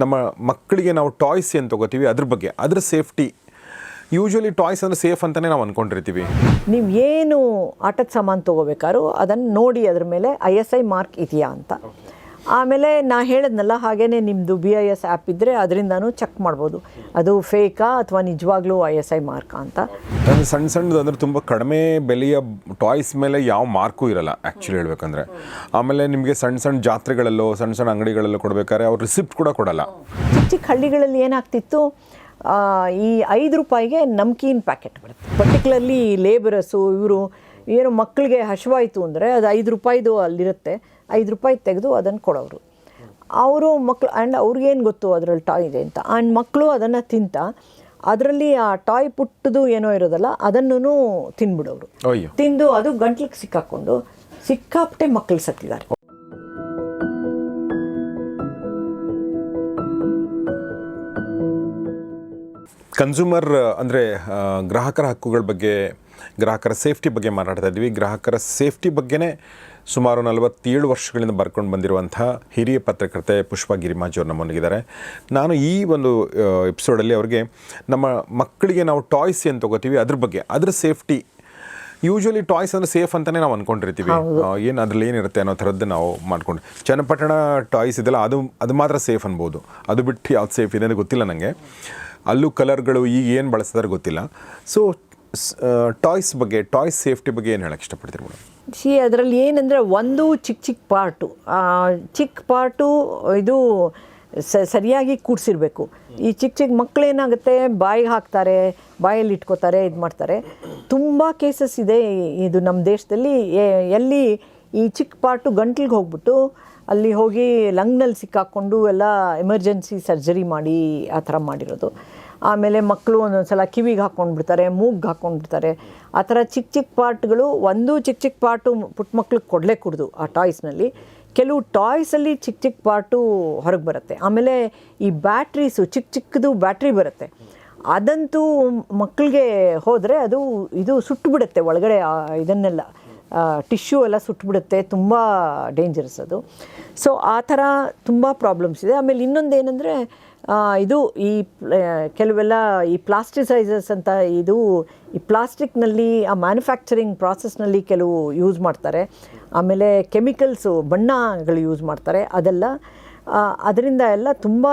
ನಮ್ಮ ಮಕ್ಕಳಿಗೆ ನಾವು ಟಾಯ್ಸ್ ಏನು ತೊಗೋತೀವಿ ಅದ್ರ ಬಗ್ಗೆ ಅದ್ರ ಸೇಫ್ಟಿ. ಯೂಶ್ವಲಿ ಟಾಯ್ಸ್ ಅಂದರೆ ಸೇಫ್ ಅಂತಲೇ ನಾವು ಅಂದ್ಕೊಂಡಿರ್ತೀವಿ ನೀವು ಏನು ಆಟದ ಸಾಮಾನು ತೊಗೋಬೇಕಾದ್ರೂ ಅದನ್ನು ನೋಡಿ ಅದ್ರ ಮೇಲೆ ಐ ಎಸ್ ಐ ಮಾರ್ಕ್ ಇದೆಯಾ ಅಂತ. ಆಮೇಲೆ ನಾ ಹೇಳಿದ್ನಲ್ಲ ಹಾಗೇ ನಿಮ್ಮದು ಬಿ ಐ ಎಸ್ ಆ್ಯಪ್ ಇದ್ದರೆ ಅದರಿಂದನೂ ಚೆಕ್ ಮಾಡ್ಬೋದು. ಅದು ಫೇಕಾ ಅಥವಾ ನಿಜವಾಗ್ಲೂ ಐ ಎಸ್ ಐ ಮಾರ್ಕಾ ಅಂತ? ನಾನು ಸಣ್ಣ ಸಣ್ಣದು ಅಂದರೆ ತುಂಬ ಕಡಿಮೆ ಬೆಲೆಯ ಟಾಯ್ಸ್ ಮೇಲೆ ಯಾವ ಮಾರ್ಕು ಇರಲ್ಲ ಆ್ಯಕ್ಚುಲಿ ಹೇಳ್ಬೇಕಂದ್ರೆ. ಆಮೇಲೆ ನಿಮಗೆ ಸಣ್ಣ ಸಣ್ಣ ಜಾತ್ರೆಗಳಲ್ಲೋ ಸಣ್ಣ ಸಣ್ಣ ಅಂಗಡಿಗಳಲ್ಲೋ ಕೊಡಬೇಕಾದ್ರೆ ಅವ್ರು ರಿಸಿಪ್ಟ್ ಕೂಡ ಕೊಡಲ್ಲ. ಚಿಕ್ಕ ಚಿಕ್ಕ ಹಳ್ಳಿಗಳಲ್ಲಿ ಏನಾಗ್ತಿತ್ತು ಈ ಐದು ರೂಪಾಯಿಗೆ ನಮ್ಕೀನ್ ಪ್ಯಾಕೆಟ್ ಬರುತ್ತೆ. ಪರ್ಟಿಕ್ಯುಲರ್ಲಿ ಲೇಬರಸ್ಸು ಇವರು ಏನು ಮಕ್ಕಳಿಗೆ ಹಶುವಾಯಿತು ಅಂದರೆ ಅದು ಐದು ರೂಪಾಯಿದು ಅಲ್ಲಿರುತ್ತೆ. ಐದು ರೂಪಾಯಿ ತೆಗೆದು ಅದನ್ನು ಕೊಡೋರು. ಅವರು ಮಕ್ಕಳು ಆ್ಯಂಡ್ ಅವ್ರಿಗೇನು ಗೊತ್ತು ಅದರಲ್ಲಿ ಟಾಯ್ ಇದೆ ಅಂತ? ಆ್ಯಂಡ್ ಮಕ್ಕಳು ಅದನ್ನು ತಿಂತ ಅದರಲ್ಲಿ ಆ ಟಾಯ್ ಪುಟ್ಟದು ಏನೋ ಇರೋದಲ್ಲ ಅದನ್ನು ತಿನ್ಬಿಡೋರು. ಅಯ್ಯೋ. ತಿಂದು ಅದು ಗಂಟ್ಲಿಗೆ ಸಿಕ್ಕಾಕೊಂಡು ಸಿಕ್ಕಾಪಟ್ಟೆ ಮಕ್ಕಳು ಸತ್ತಿದ್ದಾರೆ. ಕನ್ಸ್ಯೂಮರ್ ಅಂದರೆ ಗ್ರಾಹಕರ ಹಕ್ಕುಗಳ ಬಗ್ಗೆ ಗ್ರಾಹಕರ ಸೇಫ್ಟಿ ಬಗ್ಗೆ ಮಾತಾಡ್ತಾ ಇದ್ವಿ ಗ್ರಾಹಕರ ಸೇಫ್ಟಿ ಬಗ್ಗೆನೇ ಸುಮಾರು ನಲವತ್ತೇಳು ವರ್ಷಗಳಿಂದ ಬರ್ಕೊಂಡು ಬಂದಿರುವಂಥ ಹಿರಿಯ ಪತ್ರಕರ್ತೆ ಪುಷ್ಪ ಗಿರಿಮಾಜ್ ಅವರು ನಮ್ಮೊಂದಿಗಿದ್ದಾರೆ ನಾನು ಈ ಒಂದು ಎಪಿಸೋಡಲ್ಲಿ ಅವ್ರಿಗೆ ನಮ್ಮ ಮಕ್ಕಳಿಗೆ ನಾವು ಟಾಯ್ಸ್ ಏನು ತೊಗೋತೀವಿ ಅದ್ರ ಬಗ್ಗೆ ಅದ್ರ ಸೇಫ್ಟಿ. ಯೂಶ್ವಲಿ ಟಾಯ್ಸ್ ಅಂದರೆ ಸೇಫ್ ಅಂತಲೇ ನಾವು ಅಂದ್ಕೊಂಡಿರ್ತೀವಿ ಏನು ಅದರಲ್ಲಿ ಏನಿರುತ್ತೆ ಅನ್ನೋ ಥರದ್ದು ನಾವು ಮಾಡ್ಕೊಂಡು ಚನ್ನಪಟ್ಟಣ ಟಾಯ್ಸ್ ಇದೆಲ್ಲ ಅದು ಅದು ಮಾತ್ರ ಸೇಫ್ ಅನ್ಬೋದು. ಅದು ಬಿಟ್ಟು ಯಾವ್ದು ಸೇಫ್ ಇದೆ ಅಂತ ಗೊತ್ತಿಲ್ಲ ನನಗೆ ಅಲ್ಲೂ ಕಲರ್ಗಳು ಈಗ ಏನು ಬಳಸ್ತಾರೆ ಗೊತ್ತಿಲ್ಲ. ಸೊ ಟಾಯ್ಸ್ ಬಗ್ಗೆ, ಟಾಯ್ಸ್ ಸೇಫ್ಟಿ ಬಗ್ಗೆ ಏನು ಹೇಳಕ್ಕೆ ಇಷ್ಟಪಡ್ತೀರಿ ಮೇಡಮ್? ಸಿ ಅದರಲ್ಲಿ ಏನಂದರೆ ಒಂದು ಚಿಕ್ಕ ಚಿಕ್ಕ ಪಾರ್ಟು ಚಿಕ್ಕ ಪಾರ್ಟು ಇದು ಸರಿಯಾಗಿ ಕೂಡಿಸಿರ್ಬೇಕು. ಈ ಚಿಕ್ಕ ಚಿಕ್ಕ ಮಕ್ಕಳೇನಾಗುತ್ತೆ ಬಾಯಿಗೆ ಹಾಕ್ತಾರೆ, ಬಾಯಲ್ಲಿ ಇಟ್ಕೋತಾರೆ, ಇದು ಮಾಡ್ತಾರೆ. ತುಂಬ ಕೇಸಸ್ ಇದೆ ಇದು ನಮ್ಮ ದೇಶದಲ್ಲಿ. ಎಲ್ಲಿ ಈ ಚಿಕ್ಕ ಪಾರ್ಟು ಗಂಟ್ಲಿಗೆ ಹೋಗ್ಬಿಟ್ಟು ಅಲ್ಲಿ ಹೋಗಿ ಲಂಗ್ನಲ್ಲಿ ಸಿಕ್ಕಾಕ್ಕೊಂಡು ಎಲ್ಲ ಎಮರ್ಜೆನ್ಸಿ ಸರ್ಜರಿ ಮಾಡಿ ಆ ಥರ ಮಾಡಿರೋದು. ಆಮೇಲೆ ಮಕ್ಕಳು ಒಂದೊಂದು ಸಲ ಕಿವಿಗೆ ಹಾಕ್ಕೊಂಡ್ಬಿಡ್ತಾರೆ, ಮೂಗ್ಗೆ ಹಾಕ್ಕೊಂಡ್ಬಿಡ್ತಾರೆ. ಆ ಥರ ಚಿಕ್ಕ ಚಿಕ್ಕ ಪಾರ್ಟ್ಗಳು ಒಂದು ಚಿಕ್ಕ ಚಿಕ್ಕ ಪಾರ್ಟು ಪುಟ್ಟ ಮಕ್ಳಿಗೆ ಕೊಡಲೇ ಕುಡ್ದು ಆ ಟಾಯ್ಸ್ನಲ್ಲಿ. ಕೆಲವು ಟಾಯ್ಸಲ್ಲಿ ಚಿಕ್ಕ ಚಿಕ್ಕ ಪಾರ್ಟು ಹೊರಗೆ ಬರುತ್ತೆ. ಆಮೇಲೆ ಈ ಬ್ಯಾಟ್ರೀಸು ಚಿಕ್ಕ ಚಿಕ್ಕದು ಬ್ಯಾಟ್ರಿ ಬರುತ್ತೆ. ಅದಂತೂ ಮಕ್ಕಳಿಗೆ ಹೋದರೆ ಅದು ಇದು ಸುಟ್ಟು ಬಿಡುತ್ತೆ ಒಳಗಡೆ ಇದನ್ನೆಲ್ಲ ಟಿಶ್ಯೂ ಎಲ್ಲ ಸುಟ್ಟುಬಿಡುತ್ತೆ ತುಂಬ ಡೇಂಜರಸ್ ಅದು. ಸೊ ಆ ಥರ ತುಂಬ ಪ್ರಾಬ್ಲಮ್ಸ್ ಇದೆ. ಆಮೇಲೆ ಇನ್ನೊಂದು ಏನಂದರೆ ಇದು ಈ ಕೆಲವೆಲ್ಲ ಈ ಪ್ಲಾಸ್ಟಿಸೈಸರ್ಸ್ ಅಂತ ಇದು ಈ ಪ್ಲಾಸ್ಟಿಕ್ನಲ್ಲಿ, ಆ ಮ್ಯಾನುಫ್ಯಾಕ್ಚರಿಂಗ್ ಪ್ರಾಸೆಸ್ನಲ್ಲಿ ಕೆಲವು ಯೂಸ್ ಮಾಡ್ತಾರೆ. ಆಮೇಲೆ ಕೆಮಿಕಲ್ಸು, ಬಣ್ಣಗಳು ಯೂಸ್ ಮಾಡ್ತಾರೆ. ಅದೆಲ್ಲ ಅದರಿಂದ ಎಲ್ಲ ತುಂಬ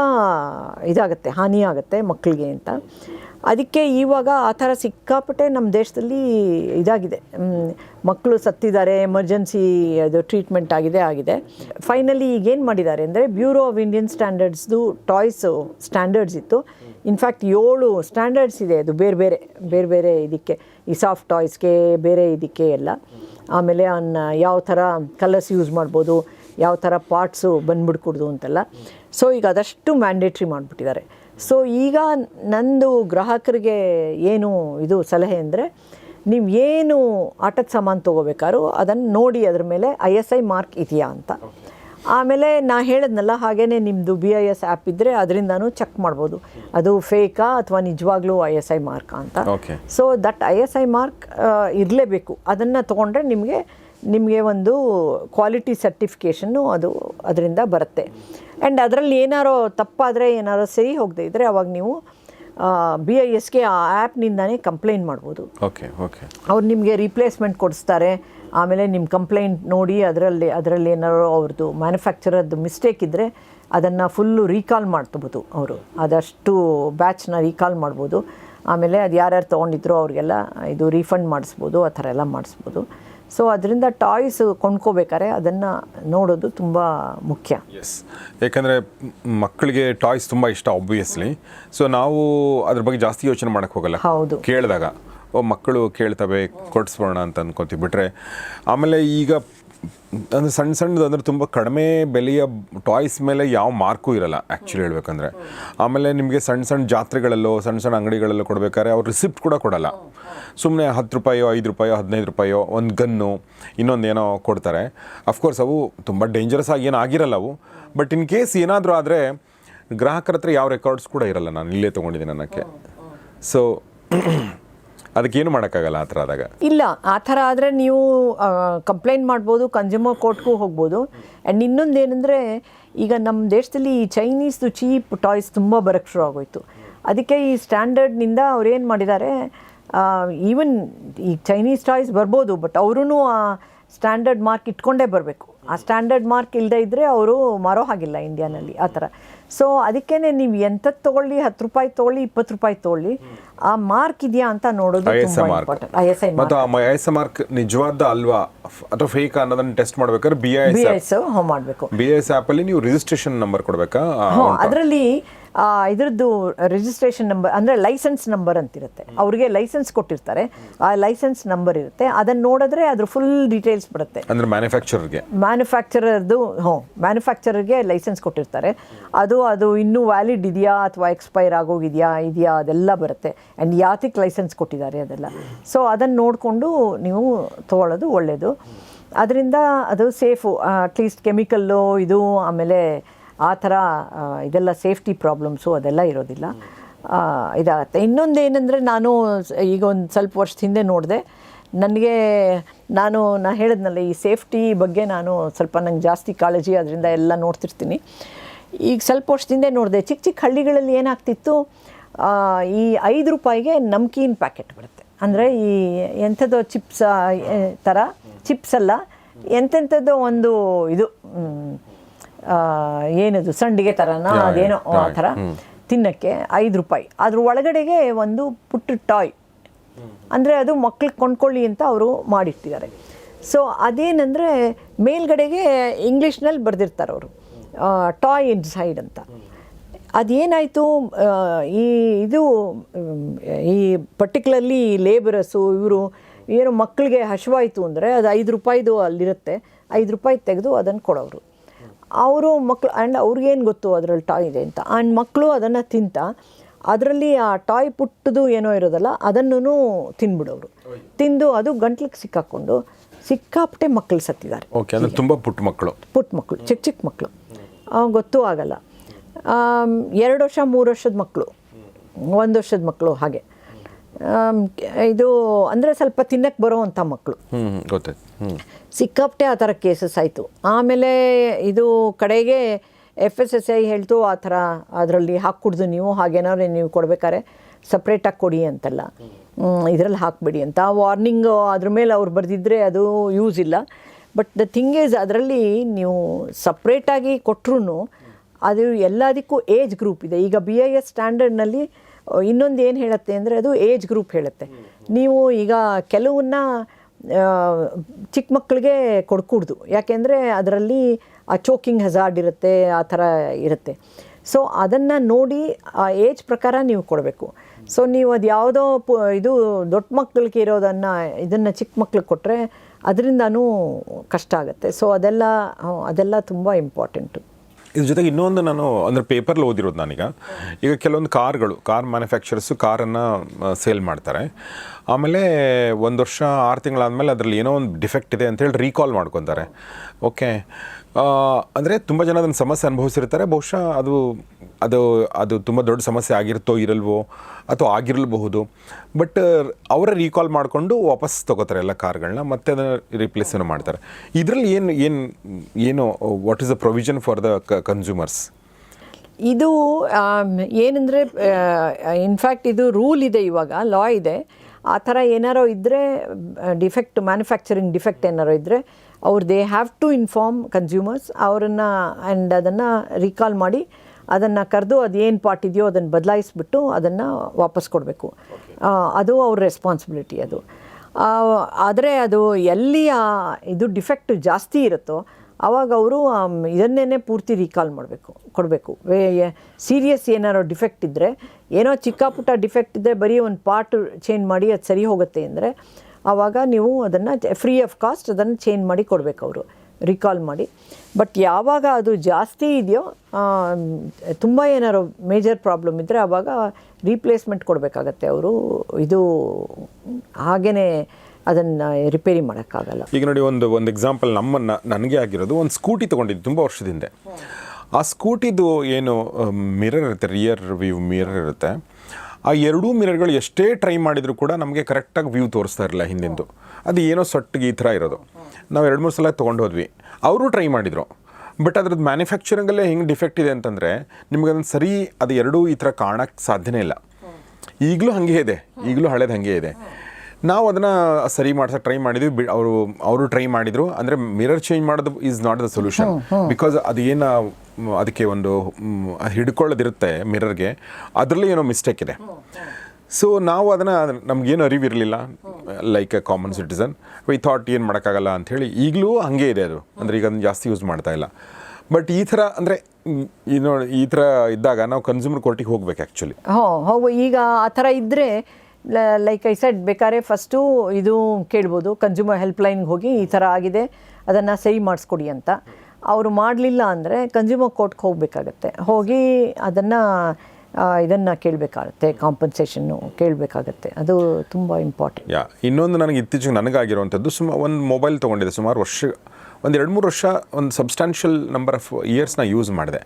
ಇದಾಗುತ್ತೆ, ಹಾನಿಯಾಗುತ್ತೆ ಮಕ್ಕಳಿಗೆ ಅಂತ. ಅದಕ್ಕೆ ಇವಾಗ ಆ ಥರ ಸಿಕ್ಕಾಪಟ್ಟೆ ನಮ್ಮ ದೇಶದಲ್ಲಿ ಇದಾಗಿದೆ. ಮಕ್ಕಳು ಸತ್ತಿದ್ದಾರೆ ಎಮರ್ಜೆನ್ಸಿ ಅದು ಟ್ರೀಟ್ಮೆಂಟ್ ಆಗಿದೆ ಆಗಿದೆ. ಫೈನಲಿ ಈಗ ಏನು ಮಾಡಿದ್ದಾರೆ ಅಂದರೆ ಬ್ಯೂರೋ ಆಫ್ ಇಂಡಿಯನ್ ಸ್ಟ್ಯಾಂಡರ್ಡ್ಸ್ದು ಟಾಯ್ಸು ಸ್ಟ್ಯಾಂಡರ್ಡ್ಸ್ ಇತ್ತು. ಇನ್ಫ್ಯಾಕ್ಟ್ ಏಳು ಸ್ಟ್ಯಾಂಡರ್ಡ್ಸ್ ಇದೆ ಅದು ಬೇರೆ ಬೇರೆ ಬೇರೆ ಬೇರೆ ಇದಕ್ಕೆ. ಈ ಸಾಫ್ಟ್ ಟಾಯ್ಸ್ಗೆ ಬೇರೆ ಇದಕ್ಕೆ ಎಲ್ಲ. ಆಮೇಲೆ ಅನ್ನ ಯಾವ ಥರ ಕಲರ್ಸ್ ಯೂಸ್ ಮಾಡ್ಬೋದು, ಯಾವ ಥರ ಪಾರ್ಟ್ಸು ಬಂದ್ಬಿಡ್ಕೂಡ್ದು ಅಂತೆಲ್ಲ. ಸೊ ಈಗ ಅದಷ್ಟು ಮ್ಯಾಂಡೇಟ್ರಿ ಮಾಡಿಬಿಟ್ಟಿದ್ದಾರೆ. ಸೊ ಈಗ ನಂದು ಗ್ರಾಹಕರಿಗೆ ಏನು ಇದು ಸಲಹೆ ಅಂದರೆ ನೀವು ಏನು ಆಟದ ಸಾಮಾನು ತೊಗೋಬೇಕಾದ್ರೂ ಅದನ್ನು ನೋಡಿ ಅದ್ರ ಮೇಲೆ ಐ ಎಸ್ ಐ ಮಾರ್ಕ್ ಇದೆಯಾ ಅಂತ. ಆಮೇಲೆ ನಾ ಹೇಳಿದ್ನಲ್ಲ ಹಾಗೇ ನಿಮ್ಮದು ಬಿ ಐ ಎಸ್ ಆ್ಯಪ್ ಇದ್ದರೆ ಅದರಿಂದನೂ ಚೆಕ್ ಮಾಡ್ಬೋದು. ಅದು ಫೇಕಾ ಅಥವಾ ನಿಜವಾಗ್ಲೂ ಐ ಎಸ್ ಐ ಮಾರ್ಕಾ ಅಂತ. Okay so that I S I mark ಇರಲೇಬೇಕು. ಅದನ್ನು ತೊಗೊಂಡ್ರೆ ನಿಮಗೆ ನಿಮಗೆ ಒಂದು ಕ್ವಾಲಿಟಿ ಸರ್ಟಿಫಿಕೇಷನ್ನು ಅದು ಅದರಿಂದ ಬರುತ್ತೆ. ಆ್ಯಂಡ್ ಅದರಲ್ಲಿ ಏನಾರೋ ತಪ್ಪಾದರೆ ಏನಾರೋ ಸರಿ ಹೋಗದೇ ಇದ್ದರೆ ಅವಾಗ ನೀವು ಬಿ ಐ ಎಸ್ಗೆ ಆ ಆ್ಯಪ್ನಿಂದನೇ ಕಂಪ್ಲೇಂಟ್ ಮಾಡ್ಬೋದು. ಓಕೆ ಓಕೆ ಅವ್ರು ನಿಮಗೆ ರಿಪ್ಲೇಸ್ಮೆಂಟ್ ಕೊಡಿಸ್ತಾರೆ. ಆಮೇಲೆ ನಿಮ್ಮ ಕಂಪ್ಲೇಂಟ್ ನೋಡಿ ಅದರಲ್ಲಿ ಅದರಲ್ಲಿ ಏನಾದ್ರು ಅವ್ರದ್ದು ಮ್ಯಾನುಫ್ಯಾಕ್ಚರದ್ದು ಮಿಸ್ಟೇಕ್ ಇದ್ದರೆ ಅದನ್ನು ಫುಲ್ಲು ರೀಕಾಲ್ ಮಾಡ್ತಬೋದು ಅವರು. ಅದಷ್ಟು ಬ್ಯಾಚ್ನ ರೀಕಾಲ್ ಮಾಡ್ಬೋದು. ಆಮೇಲೆ ಅದು ಯಾರ್ಯಾರು ತೊಗೊಂಡಿದ್ರು ಅವ್ರಿಗೆಲ್ಲ ಇದು ರೀಫಂಡ್ ಮಾಡಿಸ್ಬೋದು ಆ ಥರ ಎಲ್ಲ ಮಾಡಿಸ್ಬೋದು. ಸೊ ಅದರಿಂದ ಟಾಯ್ಸ್ ಕೊಂಡ್ಕೋಬೇಕಾದ್ರೆ ಅದನ್ನು ನೋಡೋದು ತುಂಬ ಮುಖ್ಯ. ಎಸ್ ಯಾಕಂದರೆ ಮಕ್ಕಳಿಗೆ ಟಾಯ್ಸ್ ತುಂಬ ಇಷ್ಟ ಆಬ್ವಿಯಸ್ಲಿ ಸೊ ನಾವು ಅದ್ರ ಬಗ್ಗೆ ಜಾಸ್ತಿ ಯೋಚನೆ ಮಾಡೋಕೆ ಹೋಗಲ್ಲ. ಹೌದು. ಕೇಳಿದಾಗ ಓ ಮಕ್ಕಳು ಕೇಳ್ತವೆ ಕೊಡಿಸ್ಬೋಣ ಅಂತ ಅಂದ್ಕೊತೀವಿ ಬಿಟ್ಟರೆ ಆಮೇಲೆ ಈಗ ಅಂದರೆ ಸಣ್ಣ ಸಣ್ಣದು ಅಂದರೆ ತುಂಬ ಕಡಿಮೆ ಬೆಲೆಯ ಟಾಯ್ಸ್ ಮೇಲೆ ಯಾವ ಮಾರ್ಕು ಇರಲ್ಲ ಆ್ಯಕ್ಚುಲಿ ಹೇಳ್ಬೇಕಂದ್ರೆ. ಆಮೇಲೆ ನಿಮಗೆ ಸಣ್ಣ ಸಣ್ಣ ಜಾತ್ರೆಗಳಲ್ಲೋ, ಸಣ್ಣ ಸಣ್ಣ ಅಂಗಡಿಗಳಲ್ಲೋ ಕೊಡಬೇಕಾದ್ರೆ ಅವ್ರು ರಿಸಿಪ್ಟ್ ಕೂಡ ಕೊಡಲ್ಲ. ಸುಮ್ಮನೆ ಹತ್ತು ರೂಪಾಯೋ, ಐದು ರೂಪಾಯೋ, ಹದಿನೈದು ರೂಪಾಯೋ, ಒಂದು ಗನ್ನು ಇನ್ನೊಂದು ಏನೋ ಕೊಡ್ತಾರೆ. ಅಫ್ಕೋರ್ಸ್ ಅವು ತುಂಬ ಡೇಂಜರಸ್ ಆಗಿ ಏನು ಆಗಿರಲ್ಲ ಅವು. ಬಟ್ ಇನ್ ಕೇಸ್ ಏನಾದರೂ ಆದರೆ ಗ್ರಾಹಕರ ಹತ್ರ ಯಾವ ರೆಕಾರ್ಡ್ಸ್ ಕೂಡ ಇರಲ್ಲ, ನಾನು ಇಲ್ಲೇ ತೊಗೊಂಡಿದ್ದೀನಿ ಅನ್ನೋಕ್ಕೆ. ಸೊ ಅದಕ್ಕೇನು ಮಾಡೋಕ್ಕಾಗಲ್ಲ ಆ ಥರ ಆದಾಗ? ಇಲ್ಲ, ಆ ಥರ ಆದರೆ ನೀವು ಕಂಪ್ಲೇಂಟ್ ಮಾಡ್ಬೋದು ಕನ್ಸ್ಯೂಮರ್ ಕೋರ್ಟ್ಗೂ ಹೋಗ್ಬೋದು. ಆ್ಯಂಡ್ ಇನ್ನೊಂದು ಏನಂದರೆ, ಈಗ ನಮ್ಮ ದೇಶದಲ್ಲಿ ಈ ಚೈನೀಸ್ದು ಚೀಪ್ ಟಾಯ್ಸ್ ತುಂಬ ಬರೋಕ್ಕೆ ಶುರು ಆಗೋಯ್ತು. ಅದಕ್ಕೆ ಈ ಸ್ಟ್ಯಾಂಡರ್ಡ್ನಿಂದ ಅವ್ರು ಏನು ಮಾಡಿದ್ದಾರೆ ಈವನ್ ಈ ಚೈನೀಸ್ ಟಾಯ್ಸ್ ಬರ್ಬೋದು ಬಟ್ ಅವರೂ ಆ ಸ್ಟ್ಯಾಂಡರ್ಡ್ ಮಾರ್ಕ್ ಇಟ್ಕೊಂಡೇ ಬರಬೇಕು. ಆ ಸ್ಟ್ಯಾಂಡರ್ಡ್ ಮಾರ್ಕ್ ಇಲ್ಲದೆ ಇದ್ದರೆ ಅವರು ಮಾರೋ ಹಾಗಿಲ್ಲ ಇಂಡಿಯಾನಲ್ಲಿ ಆ ಥರ. ಸೊ ಅದಕ್ಕೇ ನೀವು ಎಂಥದ್ದು ತೊಗೊಳ್ಳಿ ಹತ್ತು ರೂಪಾಯಿ ತೊಗೊಳ್ಳಿ ಇಪ್ಪತ್ತು ರೂಪಾಯಿ ತೊಗೊಳ್ಳಿ ಆ ಮಾರ್ಕ್ ಇದೆಯಾ ಅಂತ ನೋಡೋದು ಇಂಪಾರ್ಟೆಂಟ್ ಐ ಎಸ್ ಐ ಮತ್ತು ಆ ಐ ಎಸ್ ಮಾರ್ಕ್ ನಿಜವಾದ ಅಲ್ವಾ? ಅಥವಾ ಫೇಕ್ ಅನ್ನೋದನ್ನ ಟೆಸ್ಟ್ ಮಾಡ್ಬೇಕಾದ್ರೆ ಬಿ ಐ ಎಸ್ ಮಾಡಬೇಕು. ಬಿ ಐ ಎಸ್ ಆ್ಯಪಲ್ಲಿ ನೀವು ರಿಜಿಸ್ಟ್ರೇಷನ್ ನಂಬರ್ ಕೊಡಬೇಕಾ? ಅದರಲ್ಲಿ ಇದ್ರದ್ದು ರಿಜಿಸ್ಟ್ರೇಷನ್ ನಂಬರ್ ಅಂದರೆ ಲೈಸೆನ್ಸ್ ನಂಬರ್ ಅಂತಿರುತ್ತೆ. ಅವರಿಗೆ ಲೈಸೆನ್ಸ್ ಕೊಟ್ಟಿರ್ತಾರೆ. ಆ ಲೈಸೆನ್ಸ್ ನಂಬರ್ ಇರುತ್ತೆ. ಅದನ್ನು ನೋಡಿದ್ರೆ ಅದ್ರ ಫುಲ್ ಡೀಟೇಲ್ಸ್ ಬರುತ್ತೆ. ಅಂದರೆ ಮ್ಯಾನುಫ್ಯಾಕ್ಚರರ್ಗೆ ಮ್ಯಾನುಫ್ಯಾಕ್ಚರರ್ದು ಹ್ಞೂ ಮ್ಯಾನುಫ್ಯಾಕ್ಚರರ್ಗೆ ಲೈಸೆನ್ಸ್ ಕೊಟ್ಟಿರ್ತಾರೆ. ಅದು ಅದು ಇನ್ನೂ ವ್ಯಾಲಿಡ್ ಇದೆಯಾ ಅಥವಾ ಎಕ್ಸ್ಪೈರ್ ಆಗೋಗಿದೆಯಾ ಇದೆಯಾ ಅದೆಲ್ಲ ಬರುತ್ತೆ. ಆ್ಯಂಡ್ ಯಾತಿಗೆ ಲೈಸೆನ್ಸ್ ಕೊಟ್ಟಿದ್ದಾರೆ ಅದೆಲ್ಲ. ಸೊ ಅದನ್ನು ನೋಡಿಕೊಂಡು ನೀವು ತೊಗೊಳ್ಳೋದು ಒಳ್ಳೆಯದು ಅದರಿಂದ ಅದು ಸೇಫು ಅಟ್ಲೀಸ್ಟ್ ಕೆಮಿಕಲ್ಲು ಇದು ಆಮೇಲೆ ಆ ಥರ ಇದೆಲ್ಲ ಸೇಫ್ಟಿ ಪ್ರಾಬ್ಲಮ್ಸು ಅದೆಲ್ಲ ಇರೋದಿಲ್ಲ. ಇದಾಗುತ್ತೆ. ಇನ್ನೊಂದು ಏನಂದರೆ ನಾನು ಈಗ ಒಂದು ಸ್ವಲ್ಪ ವರ್ಷದ ಹಿಂದೆ ನೋಡಿದೆ, ನನಗೆ ನಾನು, ನಾ ಹೇಳಿದ್ನಲ್ಲ ಈ ಸೇಫ್ಟಿ ಬಗ್ಗೆ ನಾನು ಸ್ವಲ್ಪ ನಂಗೆ ಜಾಸ್ತಿ ಕಾಳಜಿ, ಅದರಿಂದ ಎಲ್ಲ ನೋಡ್ತಿರ್ತೀನಿ. ಈಗ ಸ್ವಲ್ಪ ವರ್ಷದಿಂದ ನೋಡಿದೆ ಚಿಕ್ಕ ಚಿಕ್ಕ ಹಳ್ಳಿಗಳಲ್ಲಿ ಏನಾಗ್ತಿತ್ತು ಈ ಐದು ರೂಪಾಯಿಗೆ ನಮ್ಕೀನ್ ಪ್ಯಾಕೆಟ್ ಬರುತ್ತೆ. ಅಂದರೆ ಈ ಎಂಥದ್ದು ಚಿಪ್ಸ್ ಥರ, ಚಿಪ್ಸ್ ಅಲ್ಲ ಎಂಥೆಂಥದ್ದೋ ಒಂದು ಇದು ಏನದು ಸಂಡಿಗೆ ಥರನ ಅದೇನೋ ಆ ಥರ ತಿನ್ನಕ್ಕೆ ಐದು ರೂಪಾಯಿ. ಅದ್ರ ಒಳಗಡೆಗೆ ಒಂದು ಪುಟ್ಟ ಟಾಯ್. ಅಂದರೆ ಅದು ಮಕ್ಳಿಗೆ ಕೊಂಡ್ಕೊಳ್ಳಿ ಅಂತ ಅವರು ಮಾಡಿಟ್ಟಿದ್ದಾರೆ ಸೊ ಅದೇನಂದರೆ ಮೇಲ್ಗಡೆಗೆ ಇಂಗ್ಲೀಷ್ನಲ್ಲಿ ಬರೆದಿರ್ತಾರೆ ಅವರು. ಟಾಯ್ ಇನ್ ಸೈಡ್ ಅಂತ. ಅದೇನಾಯಿತು ಈ ಇದು ಈ ಪರ್ಟಿಕ್ಯುಲರ್ಲಿ ಲೇಬರಸ್ಸು ಇವರು ಏನು ಮಕ್ಕಳಿಗೆ ಹಶುವಾಯಿತು ಅಂದರೆ ಅದು ಐದು ರೂಪಾಯಿದು ಅಲ್ಲಿರುತ್ತೆ. ಐದು ರೂಪಾಯಿ ತೆಗೆದು ಅದನ್ನು ಕೊಡೋರು ಅವರು ಮಕ್ಕಳು ಆ್ಯಂಡ್ ಅವ್ರಿಗೇನು ಗೊತ್ತು ಅದರಲ್ಲಿ ಟಾಯ್ ಇದೆ ಅಂತ. ಆ್ಯಂಡ್ ಮಕ್ಕಳು ಅದನ್ನು ತಿಂತ ಅದರಲ್ಲಿ ಆ ಟಾಯ್ ಪುಟ್ಟದು ಏನೋ ಇರೋದಲ್ಲ ಅದನ್ನು ತಿನ್ಬಿಡೋರು. ತಿಂದು ಅದು ಗಂಟ್ಲಿಗೆ ಸಿಕ್ಕಾಕ್ಕೊಂಡು ಸಿಕ್ಕಾಪಟ್ಟೆ ಮಕ್ಕಳು ಸತ್ತಿದ್ದಾರೆ. ಓಕೆ ಅಂದರೆ ತುಂಬ ಪುಟ್ಟ ಮಕ್ಕಳು ಪುಟ್ಟ ಮಕ್ಕಳು ಚಿಕ್ಕ ಚಿಕ್ಕ ಮಕ್ಕಳು ಗೊತ್ತೂ ಆಗಲ್ಲ. ಎರಡು ವರ್ಷ ಮೂರು ವರ್ಷದ ಮಕ್ಕಳು ಒಂದು ವರ್ಷದ ಮಕ್ಕಳು ಹಾಗೆ. ಇದು ಅಂದರೆ ಸ್ವಲ್ಪ ತಿನ್ನಕ್ಕೆ ಬರೋವಂಥ ಮಕ್ಕಳು ಸಿಕ್ಕಾಪಟ್ಟೆ ಆ ಥರ ಕೇಸಸ್ ಆಯಿತು. ಆಮೇಲೆ ಇದು ಕಡೆಗೆ ಎಫ್ ಎಸ್ ಎಸ್ ಐ ಹೇಳ್ತು ಆ ಥರ ಅದರಲ್ಲಿ ಹಾಕ್ಕೊಡ್ದು ನೀವು ಹಾಗೇನಾದ್ರು ನೀವು ಕೊಡ್ಬೇಕಾದ್ರೆ ಸಪ್ರೇಟಾಗಿ ಕೊಡಿ ಅಂತಲ್ಲ. ಇದರಲ್ಲಿ ಹಾಕ್ಬೇಡಿ ಅಂತ. ವಾರ್ನಿಂಗ್ ಅದ್ರ ಮೇಲೆ ಅವ್ರು ಬರೆದಿದ್ದರೆ ಅದು ಯೂಸ್ ಇಲ್ಲ. ಬಟ್ ದ ಥಿಂಗ್ ಈಸ್ ಅದರಲ್ಲಿ ನೀವು ಸಪ್ರೇಟಾಗಿ ಕೊಟ್ಟರು ಅದು ಎಲ್ಲದಕ್ಕೂ ಏಜ್ ಗ್ರೂಪ್ ಇದೆ. ಈಗ ಬಿ ಐ ಎಸ್ ಸ್ಟ್ಯಾಂಡರ್ಡ್ನಲ್ಲಿ ಇನ್ನೊಂದು ಏನು ಹೇಳುತ್ತೆ ಅಂದರೆ ಅದು ಏಜ್ ಗ್ರೂಪ್ ಹೇಳುತ್ತೆ. ನೀವು ಈಗ ಕೆಲವನ್ನ ಚಿಕ್ಕ ಮಕ್ಕಳಿಗೆ ಕೊಡ್ಕೂಡ್ದು. ಯಾಕೆಂದರೆ ಅದರಲ್ಲಿ ಆ ಚೋಕಿಂಗ್ ಹಜಾರ್ಡ್ ಇರುತ್ತೆ, ಆ ಥರ ಇರುತ್ತೆ. ಸೊ ಅದನ್ನು ನೋಡಿ ಆ ಏಜ್ ಪ್ರಕಾರ ನೀವು ಕೊಡಬೇಕು. ಸೊ ನೀವು ಅದು ಯಾವುದೋ ಪು, ಇದು ದೊಡ್ಡ ಮಕ್ಕಳಿಗೆ ಇರೋದನ್ನು, ಇದನ್ನು ಚಿಕ್ಕ ಮಕ್ಳಿಗೆ ಕೊಟ್ಟರೆ ಅದರಿಂದನೂ ಕಷ್ಟ ಆಗುತ್ತೆ. ಸೊ ಅದೆಲ್ಲ ಅದೆಲ್ಲ ತುಂಬ ಇಂಪಾರ್ಟೆಂಟು ಇದ್ರ ಜೊತೆಗೆ ಇನ್ನೊಂದು ನಾನು ಅಂದರೆ ಪೇಪರ್ಲಿ ಓದಿರೋದು ನಾನೀಗ. ಈಗ ಕೆಲವೊಂದು ಕಾರ್ಗಳು ಕಾರ್ ಮ್ಯಾನುಫ್ಯಾಕ್ಚರ್ಸು ಕಾರನ್ನು ಸೇಲ್ ಮಾಡ್ತಾರೆ. ಆಮೇಲೆ ಒಂದು ವರ್ಷ, ಆರು ತಿಂಗಳಾದಮೇಲೆ ಅದರಲ್ಲಿ ಏನೋ ಒಂದು ಡಿಫೆಕ್ಟ್ ಇದೆ ಅಂತೇಳಿ ರೀಕಾಲ್ ಮಾಡ್ಕೊತಾರೆ. ಓಕೆ ಅಂದರೆ ತುಂಬ ಜನ ಅದನ್ನು ಸಮಸ್ಯೆ ಅನುಭವಿಸಿರ್ತಾರೆ. ಬಹುಶಃ ಅದು ಅದು ಅದು ತುಂಬ ದೊಡ್ಡ ಸಮಸ್ಯೆ ಆಗಿರುತ್ತೋ ಇರಲ್ವೋ ಅಥವಾ ಆಗಿರಲ್ಬಹುದು. ಬಟ್ ಅವರ ರೀಕಾಲ್ ಮಾಡಿಕೊಂಡು ವಾಪಸ್ ತಗೋತಾರೆ ಎಲ್ಲ ಕಾರ್ಗಳನ್ನ, ಮತ್ತೆ ಅದನ್ನು ರಿಪ್ಲೇಸನ್ನು ಮಾಡ್ತಾರೆ. ಇದರಲ್ಲಿ ಏನು ಏನು ಏನು what is the provision for the consumers ಇದು ಏನಂದರೆ ಇನ್ಫ್ಯಾಕ್ಟ್ ಇದು ರೂಲ್ ಇದೆ ಇವಾಗ ಲಾ ಇದೆ. ಆ ಥರ ಏನಾರೋ ಇದ್ದರೆ ಡಿಫೆಕ್ಟ್ ಮ್ಯಾನುಫ್ಯಾಕ್ಚರಿಂಗ್ ಡಿಫೆಕ್ಟ್ ಏನಾರೋ ಇದ್ದರೆ ಅವ್ರು they have to inform consumers ಅವರನ್ನು ಆ್ಯಂಡ್ ಅದನ್ನು ರೀಕಾಲ್ ಮಾಡಿ ಅದನ್ನು ಕರೆದು ಅದು ಏನು ಪಾರ್ಟ್ ಇದೆಯೋ ಅದನ್ನು ಬದಲಾಯಿಸ್ಬಿಟ್ಟು ಅದನ್ನು ವಾಪಸ್ ಕೊಡಬೇಕು. ಅದು ಅವ್ರ ರೆಸ್ಪಾನ್ಸಿಬಿಲಿಟಿ ಅದು. ಆದರೆ ಅದು ಎಲ್ಲಿ ಆ ಇದು ಡಿಫೆಕ್ಟ್ ಜಾಸ್ತಿ ಇರುತ್ತೋ ಆವಾಗ ಅವರು ಇದನ್ನೇ ಪೂರ್ತಿ ರೀಕಾಲ್ ಮಾಡಬೇಕು ಕೊಡಬೇಕು. ವೇ ಸೀರಿಯಸ್ ಏನಾರೋ ಡಿಫೆಕ್ಟ್ ಇದ್ದರೆ ಏನೋ ಚಿಕ್ಕ ಪುಟ್ಟ ಡಿಫೆಕ್ಟ್ ಇದ್ದರೆ ಬರೀ ಒಂದು ಪಾರ್ಟ್ ಚೇಂಜ್ ಮಾಡಿ ಅದು ಸರಿ ಹೋಗುತ್ತೆ ಅಂದರೆ ಆವಾಗ ನೀವು ಅದನ್ನು ಫ್ರೀ ಆಫ್ ಕಾಸ್ಟ್ ಅದನ್ನು ಚೇಂಜ್ ಮಾಡಿ ಕೊಡಬೇಕು ಅವರು ರಿಕಾಲ್ ಮಾಡಿ. ಬಟ್ ಯಾವಾಗ ಅದು ಜಾಸ್ತಿ ಇದೆಯೋ ತುಂಬ ಏನಾರು ಮೇಜರ್ ಪ್ರಾಬ್ಲಮ್ ಇದ್ದರೆ ಆವಾಗ ರೀಪ್ಲೇಸ್ಮೆಂಟ್ ಕೊಡಬೇಕಾಗತ್ತೆ ಅವರು. ಇದು ಹಾಗೇ ಅದನ್ನು ರಿಪೇರಿ ಮಾಡೋಕ್ಕಾಗಲ್ಲ. ಈಗ ನೋಡಿ ಒಂದು ಒಂದು ಎಕ್ಸಾಂಪಲ್ ನಮ್ಮನ್ನು, ನನಗೆ ಆಗಿರೋದು ಒಂದು ಸ್ಕೂಟಿ ತೊಗೊಂಡಿದ್ದು ತುಂಬ ವರ್ಷದಿಂದ ಆ ಸ್ಕೂಟಿದು ಏನು ಮಿರರ್ ಇರುತ್ತೆ ರಿಯರ್ ವ್ಯೂ ಮಿರರ್ ಇರುತ್ತೆ. ಆ ಎರಡೂ ಮಿರರ್ಗಳು ಎಷ್ಟೇ ಟ್ರೈ ಮಾಡಿದರೂ ಕೂಡ ನಮಗೆ ಕರೆಕ್ಟಾಗಿ ವ್ಯೂ ತೋರಿಸ್ತಾ ಇರಲಿಲ್ಲ ಹಿಂದಿಂದು. ಅದು ಏನೋ ಸೊಟ್ಟಿಗೆ ಈ ಥರ ಇರೋದು. ನಾವು ಎರಡು ಮೂರು ಸಲ ತೊಗೊಂಡು ಹೋದ್ವಿ. ಅವರು ಟ್ರೈ ಮಾಡಿದರು. ಬಟ್ ಅದ್ರದ್ದು ಮ್ಯಾನುಫ್ಯಾಕ್ಚರಿಂಗಲ್ಲೇ ಹೆಂಗೆ ಡಿಫೆಕ್ಟ್ ಇದೆ ಅಂತಂದರೆ ನಿಮಗೆ ಅದನ್ನು ಸರಿ ಅದು ಎರಡೂ ಈ ಥರ ಕಾಣಕ್ಕೆ ಸಾಧ್ಯನೇ ಇಲ್ಲ. ಈಗಲೂ ಹಾಗೆ ಇದೆ. ಈಗಲೂ ಹಳೇದು ಹಾಗೆ ಇದೆ. ನಾವು ಅದನ್ನು ಸರಿ ಮಾಡ್ಸೋಕೆ ಟ್ರೈ ಮಾಡಿದ್ವಿ. ಬಿ ಅವರು ಅವರು ಟ್ರೈ ಮಾಡಿದರು. ಅಂದರೆ ಮಿರರ್ ಚೇಂಜ್ ಮಾಡೋದು is not the solution because ಅದು ಏನು ಅದಕ್ಕೆ ಒಂದು ಹಿಡ್ಕೊಳ್ಳೋದಿರುತ್ತೆ ಮಿರರ್ಗೆ. ಅದರಲ್ಲಿ ಏನೋ ಮಿಸ್ಟೇಕ್ ಇದೆ. ಸೊ ನಾವು ಅದನ್ನು ನಮಗೇನು ಅರಿವಿರಲಿಲ್ಲ like a common citizen we thought ಏನು ಮಾಡೋಕ್ಕಾಗಲ್ಲ ಅಂಥೇಳಿ ಈಗಲೂ ಹಾಗೆ ಇದೆ ಅದು. ಅಂದರೆ ಈಗ ಅದನ್ನು ಜಾಸ್ತಿ ಯೂಸ್ ಮಾಡ್ತಾ ಇಲ್ಲ. ಬಟ್ ಈ ಥರ ಅಂದರೆ ಈ ನೋಡಿ ಈ ಥರ ಇದ್ದಾಗ ನಾವು ಕನ್ಸ್ಯೂಮರ್ ಕೋರ್ಟಿಗೆ ಹೋಗ್ಬೇಕು ಆ್ಯಕ್ಚುಲಿ ಹೋ ಹೋಗು ಈಗ ಆ ಥರ ಇದ್ದರೆ ಲೈಕ್ ಐ ಸೆಡ್ ಬೇಕಾದ್ರೆ ಫಸ್ಟು ಇದು ಕೇಳ್ಬೋದು ಕನ್ಸ್ಯೂಮರ್ ಹೆಲ್ಪ್ಲೈನ್ಗೆ ಹೋಗಿ ಈ ಥರ ಆಗಿದೆ ಅದನ್ನು ಸೇವ್ ಮಾಡಿಸ್ಕೊಡಿ ಅಂತ. ಅವರು ಮಾಡಲಿಲ್ಲ ಅಂದರೆ ಕನ್ಸ್ಯೂಮರ್ ಕೋರ್ಟ್ಗೆ ಹೋಗಬೇಕಾಗತ್ತೆ. ಹೋಗಿ ಅದನ್ನು ಇದನ್ನು ಕೇಳಬೇಕಾಗತ್ತೆ ಕಾಂಪನ್ಸೇಷನ್ನು ಕೇಳಬೇಕಾಗತ್ತೆ. ಅದು ತುಂಬ ಇಂಪಾರ್ಟೆಂಟ್ ಯಾ, ಇನ್ನೊಂದು ನನಗೆ ಇತ್ತೀಚೆಗೆ ನನಗಾಗಿರುವಂಥದ್ದು, ಸುಮ, ಒಂದು ಮೊಬೈಲ್ ತೊಗೊಂಡಿದ್ದೆ, ಸುಮಾರು ವರ್ಷ, ಒಂದು ಎರಡು ಮೂರು ವರ್ಷ ಒಂದು ಸಬ್ಸ್ಟಾನ್ಷಿಯಲ್ ನಂಬರ್ ಆಫ್ ಇಯರ್ಸ್ನ ಯೂಸ್ ಮಾಡಿದೆ.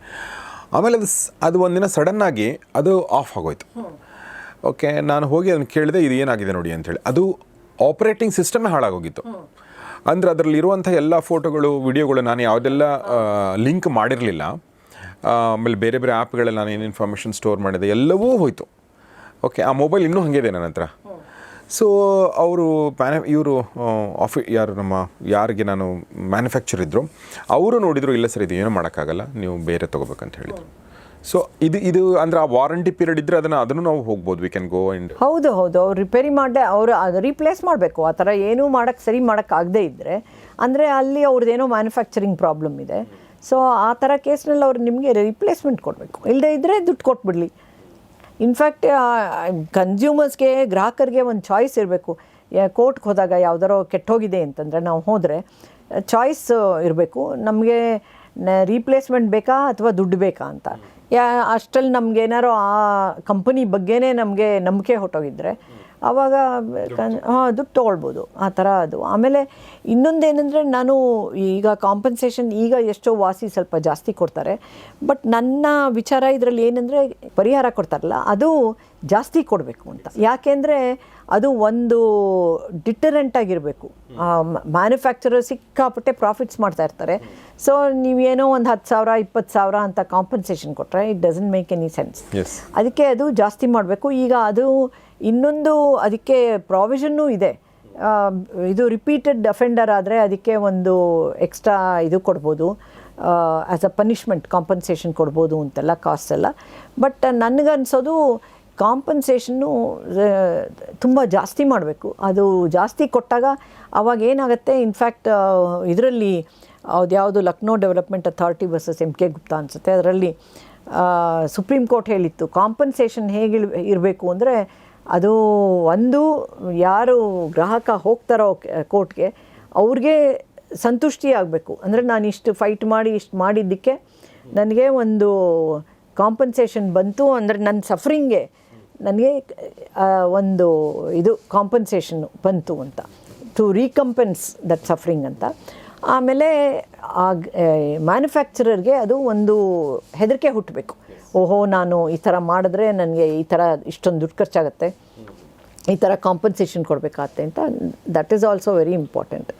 ಆಮೇಲೆ ಅದು ಅದು ಒಂದಿನ ಸಡನ್ನಾಗಿ ಅದು ಆಫ್ ಆಗೋಯ್ತು. ಓಕೆ ನಾನು ಹೋಗಿ ಅದನ್ನು ಕೇಳಿದೆ, ಇದು ಏನಾಗಿದೆ ನೋಡಿ ಅಂಥೇಳಿ ಅದು ಆಪ್ರೇಟಿಂಗ್ ಸಿಸ್ಟಮೇ ಹಾಳಾಗೋಗಿತ್ತು. ಅಂದರೆ ಅದರಲ್ಲಿರುವಂಥ ಎಲ್ಲ ಫೋಟೋಗಳು, ವಿಡಿಯೋಗಳು ನಾನು ಯಾವುದೆಲ್ಲ ಲಿಂಕ್ ಮಾಡಿರಲಿಲ್ಲ. ಆಮೇಲೆ ಬೇರೆ ಬೇರೆ ಆ್ಯಪ್ಗಳಲ್ಲಿ ನಾನು ಏನು ಇನ್ಫಾರ್ಮೇಷನ್ ಸ್ಟೋರ್ ಮಾಡಿದೆ, ಎಲ್ಲವೂ ಹೋಯಿತು. ಓಕೆ ಆ ಮೊಬೈಲ್ ಇನ್ನೂ ಹಾಗೆ ಇದೆ ನನ್ನ ಹತ್ರ. ಸೊ ಅವರು ಮ್ಯಾನ, ಇವರು ಆಫಿ ಯಾರು ನಮ್ಮ, ಯಾರಿಗೆ ನಾನು ಮ್ಯಾನುಫ್ಯಾಕ್ಚರ್ ಇದ್ದರು ಅವರು ನೋಡಿದರು, ಇಲ್ಲ ಸರ್, ಇದು ಏನೂ ಮಾಡೋಕ್ಕಾಗಲ್ಲ, ನೀವು ಬೇರೆ ತೊಗೋಬೇಕಂತ ಹೇಳಿದರು. ಸೊ ಇದು ಇದು ಅಂದ್ರೆ ಆ ವಾರಂಟಿ ಪೀರಿಯಡ್ ಇದ್ದರೆ ಅದನ್ನ, ಅದನ್ನು ನಾವು ಹೋಗ್ಬೋದು. ವಿ ಕ್ಯಾನ್ ಗೋ ಅಂಡ್ ಹೌದು ಹೌದು. ಅವ್ರು ರಿಪೇರಿ ಮಾಡದೆ, ಅವರು ಅದು ರೀಪ್ಲೇಸ್ ಮಾಡಬೇಕು. ಆ ಥರ ಏನೂ ಮಾಡೋಕ್ಕೆ ಸರಿ ಮಾಡೋಕ್ಕಾಗದೇ ಇದ್ದರೆ ಅಂದರೆ ಅಲ್ಲಿ ಅವ್ರದ್ದೇನೋ ಮ್ಯಾನುಫ್ಯಾಕ್ಚರಿಂಗ್ ಪ್ರಾಬ್ಲಮ್ ಇದೆ. ಸೊ ಆ ಥರ ಕೇಸ್ನಲ್ಲಿ ಅವ್ರು ನಿಮಗೆ ರಿಪ್ಲೇಸ್ಮೆಂಟ್ ಕೊಡಬೇಕು. ಇಲ್ಲದೇ ಇದ್ದರೆ ದುಡ್ಡು ಕೊಟ್ಬಿಡಲಿ. ಇನ್ಫ್ಯಾಕ್ಟ್ ಕನ್ಸ್ಯೂಮರ್ಸ್ಗೆ ಗ್ರಾಹಕರಿಗೆ ಒಂದು ಚಾಯ್ಸ್ ಇರಬೇಕು. ಕೋರ್ಟ್ಗೆ ಹೋದಾಗ ಯಾವ್ದಾರೋ ಕೆಟ್ಟೋಗಿದೆ ಅಂತಂದರೆ ನಾವು ಹೋದರೆ ಚಾಯ್ಸ್ ಇರಬೇಕು. ನಮಗೆ ರೀಪ್ಲೇಸ್ಮೆಂಟ್ ಬೇಕಾ ಅಥವಾ ದುಡ್ಡು ಬೇಕಾ ಅಂತ. ಯಾ ಅಷ್ಟರಲ್ಲಿ ನಮ್ಗೆ ಏನಾರು ಆ ಕಂಪನಿ ಬಗ್ಗೆನೇ ನಮಗೆ ನಂಬಿಕೆ ಹೊಟ್ಟೋಗಿದ್ರೆ ಅವಾಗ ಹಾಂ ದುಡ್ಡು ತೊಗೊಳ್ಬೋದು ಆ ಥರ ಅದು. ಆಮೇಲೆ ಇನ್ನೊಂದೇನೆಂದರೆ ನಾನು ಈಗ ಕಾಂಪನ್ಸೇಷನ್ ಈಗ ಎಷ್ಟೋ ವಾಸಿ ಸ್ವಲ್ಪ ಜಾಸ್ತಿ ಕೊಡ್ತಾರೆ ಬಟ್ ನನ್ನ ವಿಚಾರ ಇದರಲ್ಲಿ ಏನಂದರೆ ಪರಿಹಾರ ಕೊಡ್ತಾರಲ್ಲ ಅದು ಜಾಸ್ತಿ ಕೊಡಬೇಕು ಅಂತ. ಯಾಕೆಂದರೆ ಅದು ಒಂದು ಡಿಟರೆಂಟ್ ಆಗಿರಬೇಕು. ಮ್ಯಾನುಫ್ಯಾಕ್ಚರರ್ ಸಿಕ್ಕಾಪಟ್ಟೆ ಪ್ರಾಫಿಟ್ಸ್ ಮಾಡ್ತಾ ಇರ್ತಾರೆ. ಸೊ ನೀವೇನೋ ಒಂದು ಹತ್ತು ಸಾವಿರ ಇಪ್ಪತ್ತು ಸಾವಿರ ಅಂತ ಕಾಂಪನ್ಸೇಷನ್ ಕೊಟ್ಟರೆ it doesn't make any sense ಅದಕ್ಕೆ ಅದು ಜಾಸ್ತಿ ಮಾಡಬೇಕು. ಈಗ ಅದು ಇನ್ನೊಂದು ಅದಕ್ಕೆ ಪ್ರಾವಿಷನ್ನೂ ಇದೆ. ಇದು ರಿಪೀಟೆಡ್ ಅಫೆಂಡರ್ ಆದರೆ ಅದಕ್ಕೆ ಒಂದು ಎಕ್ಸ್ಟ್ರಾ ಇದು ಕೊಡ್ಬೋದು. ಆ್ಯಸ್ ಅ ಪನಿಷ್ಮೆಂಟ್ ಕಾಂಪನ್ಸೇಷನ್ ಕೊಡ್ಬೋದು ಅಂತೆಲ್ಲ ಕಾಸ್ಟ್ ಎಲ್ಲ. ಬಟ್ ನನಗನ್ಸೋದು ಕಾಂಪನ್ಸೇಷನ್ನು ತುಂಬ ಜಾಸ್ತಿ ಮಾಡಬೇಕು. ಅದು ಜಾಸ್ತಿ ಕೊಟ್ಟಾಗ ಅವಾಗ ಏನಾಗುತ್ತೆ ಇನ್ಫ್ಯಾಕ್ಟ್ ಇದರಲ್ಲಿ ಯಾವುದು Lucknow development authority versus M K Gupta ಅನಿಸುತ್ತೆ. ಅದರಲ್ಲಿ ಸುಪ್ರೀಂ ಕೋರ್ಟ್ ಹೇಳಿತ್ತು ಕಾಂಪನ್ಸೇಷನ್ ಹೇಗೆ ಇರಬೇಕು ಅಂದರೆ ಅದು ಒಂದು, ಯಾರು ಗ್ರಾಹಕ ಹೋಗ್ತಾರೋ ಕೋರ್ಟ್ಗೆ ಅವ್ರಿಗೆ ಸಂತುಷ್ಟಿ ಆಗಬೇಕು. ಅಂದರೆ ನಾನು ಇಷ್ಟು ಫೈಟ್ ಮಾಡಿ, ಇಷ್ಟು ಮಾಡಿದ್ದಕ್ಕೆ ನನಗೆ ಒಂದು ಕಾಂಪನ್ಸೇಷನ್ ಬಂತು ಅಂದರೆ ನನ್ನ ಸಫರಿಂಗ್ಗೆ ನನಗೆ ಒಂದು ಇದು ಕಾಂಪನ್ಸೇಷನ್ ಬಂತು ಅಂತ. ಟು ರೀಕಂಪೆನ್ಸ್ ದಟ್ ಸಫರಿಂಗ್ ಅಂತ. ಆಮೇಲೆ ಆ ಮ್ಯಾನುಫ್ಯಾಕ್ಚರರ್ಗೆ ಅದು ಒಂದು ಹೆದರಿಕೆ ಹುಟ್ಟಬೇಕು. ಓಹೋ, ನಾನು ಈ ಥರ ಮಾಡಿದ್ರೆ ನನಗೆ ಈ ಥರ ಇಷ್ಟೊಂದು ದುಡ್ಡು ಖರ್ಚಾಗುತ್ತೆ. ಈ ಥರ ಕಾಂಪನ್ಸೇಷನ್ ಕೊಡಬೇಕಾಗತ್ತೆ ಅಂತ. That is also very important